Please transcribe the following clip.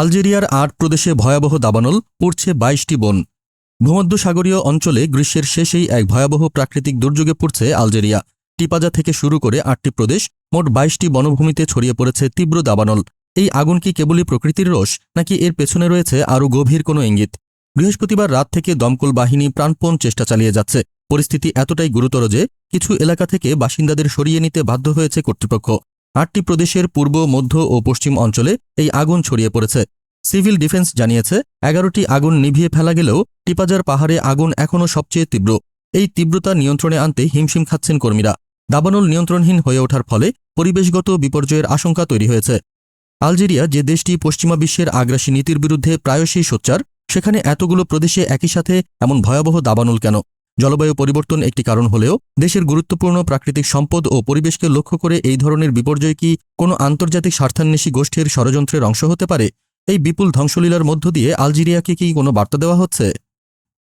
আলজেরিয়ার আট প্রদেশে ভয়াবহ দাবানল পড়ছে বাইশটি বন। ভূমধ্যসাগরীয় অঞ্চলে গ্রীষ্মের শেষেই এক ভয়াবহ প্রাকৃতিক দুর্যোগে পড়ছে আলজেরিয়া। টিপাজা থেকে শুরু করে আটটি প্রদেশ মোট বাইশটি বনভূমিতে ছড়িয়ে পড়েছে তীব্র দাবানল। এই আগুন কি কেবলই প্রকৃতির রোষ নাকি এর পেছনে রয়েছে আরও গভীর কোনো ইঙ্গিত? বৃহস্পতিবার রাত থেকে দমকল বাহিনী প্রাণপণ চেষ্টা চালিয়ে যাচ্ছে। পরিস্থিতি এতটাই গুরুতর যে, কিছু এলাকা থেকে বাসিন্দাদের সরিয়ে নিতে বাধ্য হয়েছে কর্তৃপক্ষ। আটটি প্রদেশের পূর্ব, মধ্য ও পশ্চিম অঞ্চলে এই আগুন ছড়িয়ে পড়েছে। সিভিল ডিফেন্স জানিয়েছে, এগারোটি আগুন নিভিয়ে ফেলা গেলেও টিপাজার পাহাড়ে আগুন এখনও সবচেয়ে তীব্র। এই তীব্রতা নিয়ন্ত্রণে আনতে হিমশিম খাচ্ছেন কর্মীরা। দাবানল নিয়ন্ত্রণহীন হয়ে ওঠার ফলে পরিবেশগত বিপর্যয়ের আশঙ্কা তৈরি হয়েছে। আলজেরিয়া, যে দেশটি পশ্চিমা বিশ্বের আগ্রাসী নীতির বিরুদ্ধে প্রায়শই সোচ্চার, সেখানে এতগুলো প্রদেশে একই সাথে এমন ভয়াবহ দাবানল কেন? জলবায়ু পরিবর্তন একটি কারণ হলেও দেশের গুরুত্বপূর্ণ প্রাকৃতিক সম্পদ ও পরিবেশকে লক্ষ্য করে এই ধরনের বিপর্যয় কি কোনো আন্তর্জাতিক স্বার্থান্বেষী গোষ্ঠীর ষড়যন্ত্রের অংশ হতে পারে? এই বিপুল ধ্বংসলীলার মধ্য দিয়ে আলজেরিয়াকে কি কোনো বার্তা দেওয়া হচ্ছে?